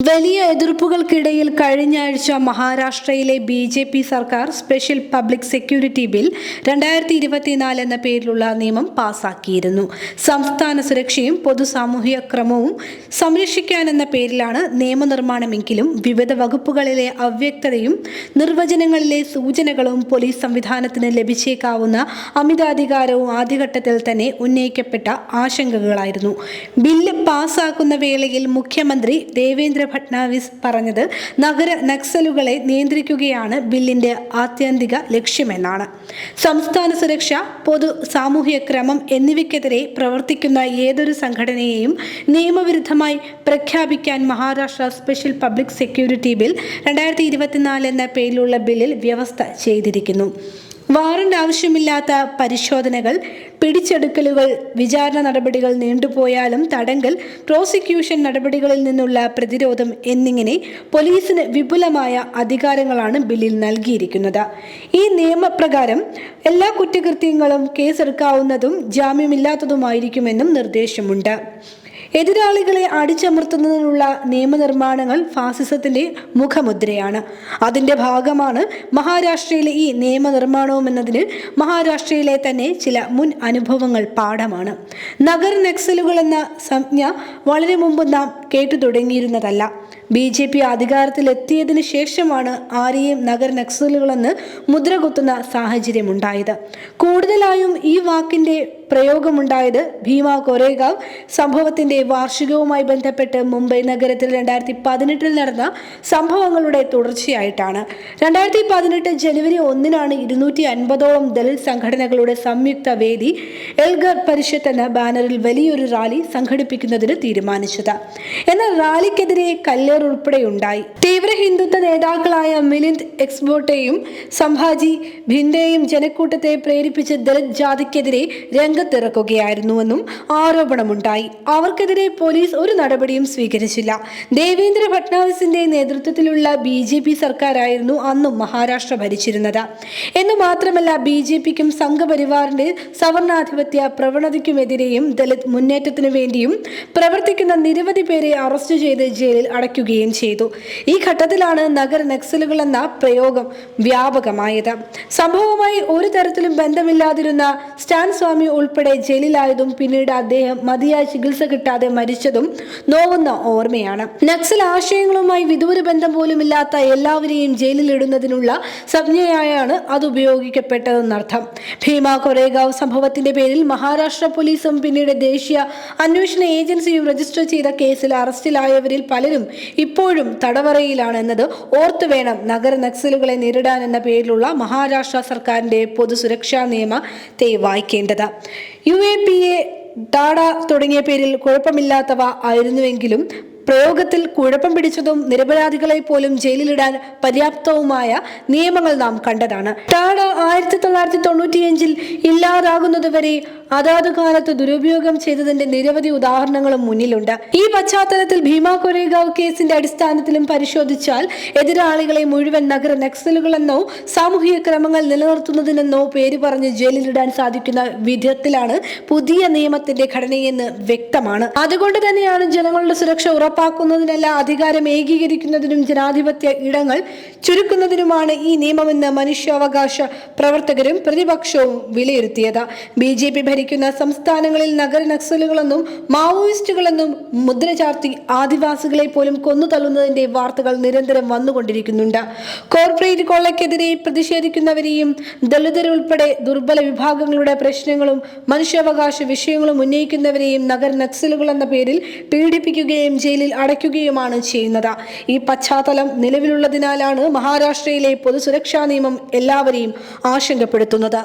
വലിയ എതിർപ്പുകൾക്കിടയിൽ കഴിഞ്ഞ ആഴ്ച മഹാരാഷ്ട്രയിലെ ബി ജെ പി സർക്കാർ സ്പെഷ്യൽ പബ്ലിക് സെക്യൂരിറ്റി ബിൽ രണ്ടായിരത്തി ഇരുപത്തിനാല് എന്ന പേരിലുള്ള നിയമം പാസാക്കിയിരുന്നു. സംസ്ഥാന സുരക്ഷയും പൊതുസാമൂഹിക ക്രമവും സംരക്ഷിക്കാനെന്ന പേരിലാണ് നിയമനിർമ്മാണമെങ്കിലും വിവിധ വകുപ്പുകളിലെ അവ്യക്തതയും നിർവചനങ്ങളിലെ സൂചനകളും പോലീസ് സംവിധാനത്തിന് ലഭിച്ചേക്കാവുന്ന അമിതാധികാരവും ആദ്യഘട്ടത്തിൽ തന്നെ ഉന്നയിക്കപ്പെട്ട ആശങ്കകളായിരുന്നു. ബില്ല് പാസാക്കുന്ന വേളയിൽ മുഖ്യമന്ത്രി ദേവേന്ദ്ര ഫട്നാവിസ് പറഞ്ഞത് നഗര നക്സലുകളെ നിയന്ത്രിക്കുകയാണ് ബില്ലിന്റെ ആത്യന്തിക ലക്ഷ്യമെന്നാണ്. സംസ്ഥാന സുരക്ഷ പൊതു സാമൂഹ്യ ക്രമം എന്നിവയ്ക്കെതിരെ പ്രവർത്തിക്കുന്ന ഏതൊരു സംഘടനയെയും നിയമവിരുദ്ധമായി പ്രഖ്യാപിക്കാൻ Maharashtra special public security bill രണ്ടായിരത്തി ഇരുപത്തിനാല് എന്ന പേരിലുള്ള ബില്ലിൽ വ്യവസ്ഥ ചെയ്തിരിക്കുന്നു. വാറണ്ട് ആവശ്യമില്ലാത്ത പരിശോധനകൾ പിടിച്ചെടുക്കലുകൾ വിചാരണ നടപടികൾ നീണ്ടുപോയാലും തടങ്കൽ പ്രോസിക്യൂഷൻ നടപടികളിൽ നിന്നുള്ള പ്രതിരോധം എന്നിങ്ങനെ പോലീസിന് വിപുലമായ അധികാരങ്ങളാണ് ബില്ലിൽ നൽകിയിരിക്കുന്നത്. ഈ നിയമപ്രകാരം എല്ലാ കുറ്റകൃത്യങ്ങളും കേസെടുക്കാവുന്നതും ജാമ്യമില്ലാത്തതുമായിരിക്കുമെന്നും നിർദ്ദേശമുണ്ട്. എതിരാളികളെ അടിച്ചമർത്തുന്നതിനുള്ള നിയമനിർമ്മാണങ്ങൾ ഫാസിസത്തിന്റെ മുഖമുദ്രയാണ്. അതിന്റെ ഭാഗമാണ് മഹാരാഷ്ട്രയിലെ ഈ നിയമനിർമ്മാണവും എന്നതിന് മഹാരാഷ്ട്രയിലെ തന്നെ ചില മുൻ അനുഭവങ്ങൾ പാഠമാണ്. നഗർ നക്സലുകൾ എന്ന സംജ്ഞ വളരെ മുമ്പ് നാം കേട്ടു തുടങ്ങിയിരുന്നതല്ല ബി ജെ പി അധികാരത്തിലെത്തിയതിനു ശേഷമാണ് ആരെയും നഗര നക്സലുകളെന്ന് മുദ്രകുത്തുന്ന സാഹചര്യമുണ്ടായത്. കൂടുതലായും ഈ വാക്കിന്റെ പ്രയോഗമുണ്ടായത് ഭീമ കൊറേഗാവ് സംഭവത്തിന്റെ വാർഷികവുമായി ബന്ധപ്പെട്ട് മുംബൈ നഗരത്തിൽ രണ്ടായിരത്തി പതിനെട്ടിൽ നടന്ന സംഭവങ്ങളുടെ തുടർച്ചയായിട്ടാണ്. രണ്ടായിരത്തി പതിനെട്ട് ജനുവരി ഒന്നിനാണ് ഇരുന്നൂറ്റി അൻപതോളം ദളിത് സംഘടനകളുടെ സംയുക്ത വേദി എൽഗർ പരിഷത്ത് എന്ന ബാനറിൽ വലിയൊരു റാലി സംഘടിപ്പിക്കുന്നതിന് തീരുമാനിച്ചത്. എന്നാൽ റാലിക്കെതിരെ കല്ലേർ ഉൾപ്പെടെയുണ്ടായി. തീവ്ര ഹിന്ദുത്വ നേതാക്കളായ മിലിന്ദ് എക്സ്ബോട്ടെയും സംഭാജി ഭിന്ദയെയും ജനക്കൂട്ടത്തെ പ്രേരിപ്പിച്ച് ദളിത് ജാതിക്കെതിരെ രംഗത്തിറക്കുകയായിരുന്നുവെന്നും ആരോപണമുണ്ടായി. അവർക്കെതിരെ പോലീസ് ഒരു നടപടിയും സ്വീകരിച്ചില്ല. ദേവേന്ദ്ര ഫട്നാവിസിന്റെ നേതൃത്വത്തിലുള്ള ബി ജെ പി സർക്കാരായിരുന്നു അന്നും മഹാരാഷ്ട്ര ഭരിച്ചിരുന്നത്. എന്ന് മാത്രമല്ല ബി ജെ പിക്കും സംഘപരിവാറിന്റെ സവർണാധിപത്യ പ്രവണതയ്ക്കുമെതിരെയും ദളിത് മുന്നേറ്റത്തിനു വേണ്ടിയും പ്രവർത്തിക്കുന്ന നിരവധി പേരെ അറസ്റ്റ് ചെയ്ത് ജയിലിൽ അടയ്ക്കുകയും ചെയ്തു. ഈ ഘട്ടത്തിലാണ് നഗര നക്സലുകൾ എന്ന പ്രയോഗം വ്യാപകമായത്. സംഭവവുമായി ഒരു തരത്തിലും ബന്ധമില്ലാതിരുന്ന സ്റ്റാൻ സ്വാമി ഉൾപ്പെടെ ജയിലിലായതും പിന്നീട് അദ്ദേഹം മതിയായ ചികിത്സ കിട്ടാതെ മരിച്ചതും നോവുന്ന ഓർമ്മയാണ്. നക്സൽ ആശയങ്ങളുമായി വിദൂര ബന്ധം പോലുമില്ലാത്ത എല്ലാവരെയും ജയിലിലിടുന്നതിനുള്ള സംജ്ഞയായാണ് അത് ഉപയോഗിക്കപ്പെട്ടതെന്നർത്ഥം ഭീമ കൊറേഗാവ് സംഭവത്തിന്റെ പേരിൽ മഹാരാഷ്ട്ര പോലീസും പിന്നീട് ദേശീയ അന്വേഷണ ഏജൻസിയും രജിസ്റ്റർ ചെയ്ത കേസിൽ അറസ്റ്റിലായവരിൽ പലരും ഇപ്പോഴും തടവറയിലാണെന്നത് ഓർത്തു വേണം നഗര നക്സലുകളെ നേരിടാൻ എന്ന പേരിലുള്ള മഹാരാഷ്ട്ര സർക്കാരിന്റെ പൊതുസുരക്ഷാ നിയമത്തെ വായിക്കേണ്ടത് U A P A TADA തുടങ്ങിയ പേരിൽ കുഴപ്പമില്ലാത്തവ ആയിരുന്നുവെങ്കിലും പ്രയോഗത്തിൽ കുഴപ്പം പിടിച്ചതും നിരപരാധികളെ പോലും ജയിലിലിടാൻ പര്യാപ്തവുമായ നിയമങ്ങൾ നാം കണ്ടതാണ്. ടാഡ ആയിരത്തി തൊള്ളായിരത്തി തൊണ്ണൂറ്റിയഞ്ചിൽ ഇല്ലാതാകുന്നതുവരെ അതാത് കാലത്ത് ദുരുപയോഗം ചെയ്തതിന്റെ നിരവധി ഉദാഹരണങ്ങളും മുന്നിലുണ്ട്. ഈ പശ്ചാത്തലത്തിൽ ഭീമ കൊരേഗാവ് കേസിന്റെ അടിസ്ഥാനത്തിലും പരിശോധിച്ചാൽ എതിരാളികളെ മുഴുവൻ നഗര നക്സലുകളെന്നോ സാമൂഹിക ക്രമങ്ങൾ നിലനിർത്തുന്നതിനെന്നോ പേര് പറഞ്ഞ് ജയിലിലിടാൻ സാധിക്കുന്ന വിധത്തിലാണ് പുതിയ നിയമത്തിന്റെ ഘടനയെന്ന് വ്യക്തമാണ്. അതുകൊണ്ട് തന്നെയാണ് ജനങ്ങളുടെ സുരക്ഷ ഉറപ്പാക്കുന്നതിനല്ല അധികാരം ഏകീകരിക്കുന്നതിനും ജനാധിപത്യ ഇടങ്ങൾ ചുരുക്കുന്നതിനുമാണ് ഈ നിയമമെന്ന് മനുഷ്യാവകാശ പ്രവർത്തകരും പ്രതിപക്ഷവും വിലയിരുത്തിയത്. ബി ജെ പി ഭരിക്കുന്ന സംസ്ഥാനങ്ങളിൽ നഗര നക്സലുകളെന്നും മാവോയിസ്റ്റുകളെന്നും മുദ്ര ചാർത്തി ആദിവാസികളെ പോലും കൊന്നു തള്ളുന്നതിന്റെ വാർത്തകൾ നിരന്തരം വന്നുകൊണ്ടിരിക്കുന്നുണ്ട്. കോർപ്പറേറ്റ് കൊള്ളയ്ക്കെതിരെ പ്രതിഷേധിക്കുന്നവരെയും ദളിതരുൾപ്പെടെ ദുർബല വിഭാഗങ്ങളുടെ പ്രശ്നങ്ങളും മനുഷ്യാവകാശ വിഷയങ്ങളും ഉന്നയിക്കുന്നവരെയും നഗര നക്സലുകൾ എന്ന പേരിൽ പീഡിപ്പിക്കുകയും ജയിലിൽ അടയ്ക്കുകയുമാണ് ചെയ്യുന്നത്. ഈ പശ്ചാത്തലം നിലവിലുള്ളതിനാലാണ് മഹാരാഷ്ട്രയിലെ പൊതുസുരക്ഷാ നിയമം എല്ലാവരെയും ആശങ്കപ്പെടുത്തുന്നത്.